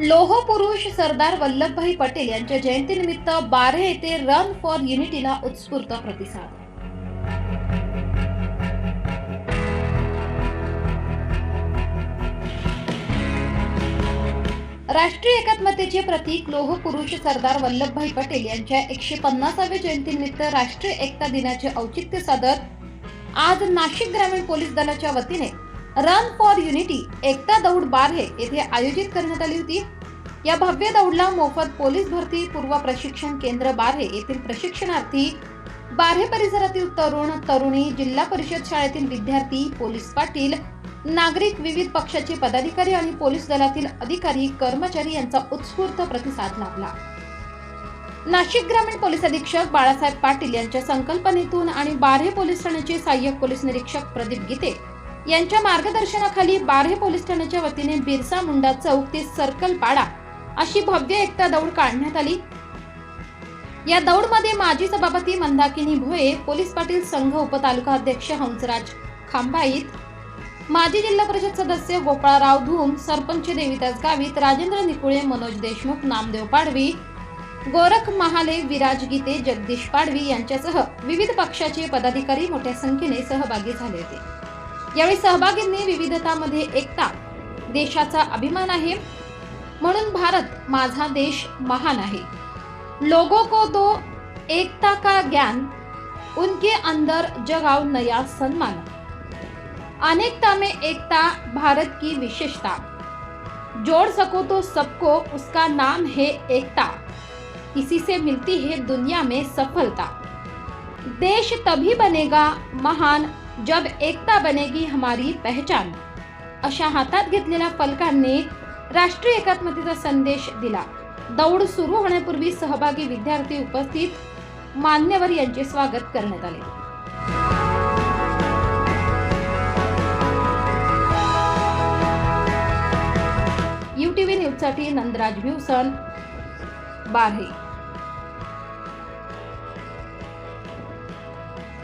लोहपुरुष सरदार वल्लभभाई पटेल यांच्या जयंतीनिमित्त बारे येथे रन फॉर युनिटीला उत्स्फूर्त प्रतिसाद. राष्ट्रीय एकात्मतेचे प्रतीक लोहपुरुष सरदार वल्लभभाई पटेल यांच्या एकशे पन्नासाव्या जयंतीनिमित्त राष्ट्रीय एकता दिनाचे औचित्य साधत आज नाशिक ग्रामीण पोलीस दलाच्या वतीने रन फॉर युनिटी एकता दौड बारहे येथे आयोजित करण्यात आली होती. या भव्य दौडला मोफत पोलीस भरती पूर्व प्रशिक्षण केंद्र बारहे येथील प्रशिक्षणार्थी बार्हे परिसरातील तरुण तरुणी जिल्हा परिषद शाळेतील विद्यार्थी पोलीस पाटील नागरिक विविध पक्षाचे पदाधिकारी आणि पोलीस दलातील अधिकारी कर्मचारी यांचा उत्स्फूर्त प्रतिसाद लाभला. नाशिक ग्रामीण पोलीस अधीक्षक बाळासाहेब पाटील यांच्या संकल्पनेतून आणि बार्हे पोलीस ठाण्याचे सहाय्यक पोलीस निरीक्षक प्रदीप गीते यांच्या मार्गदर्शनाखाली बारहे पोलीस ठाण्याच्या वतीने बिरसा मुंडा चौक ते सर्कल पाडा अशी भव्य एकता दौड काढण्यात आली. या दौडमध्ये माजी सभापती मंदाकिनी भोये पोलीस पाटील संघ उपतालुका अध्यक्ष हंसराज खांबाईत माजी जिल्हा परिषद सदस्य गोपाळराव धूम सरपंच देविदास गावित राजेंद्र निकुळे मनोज देशमुख नामदेव पाडवी गोरख महाले विराज गीते जगदीश पाडवी यांच्यासह विविध पक्षाचे पदाधिकारी मोठ्या संख्येने सहभागी झाले होते. यावेळी सहभागींनी विविधतामध्ये एकता देशाचा अभिमान आहे. म्हणून भारत माझा देश महान आहे. लोगों को दो एकता का ज्ञान उनके अंदर जगाव नया सन्मान. अनेकता में एकता भारत की विशेषता. जोड़ सको तो सबको उसका नाम है एकता. इसी से मिलती है दुनिया में सफलता. देश तभी बनेगा महान जब एकता बनेगी हमारी पहचान। अशा हातात घेतलेल्या फलकांनी राष्ट्रीय एकात्मतेचा संदेश दिला. दौड सुरू होण्यापूर्वी सहभागी विद्यार्थी उपस्थित मान्यवर यांचे स्वागत करण्यात आले. यू टी व्ही न्यूजसाठी नंदराज भिवसन बारहे.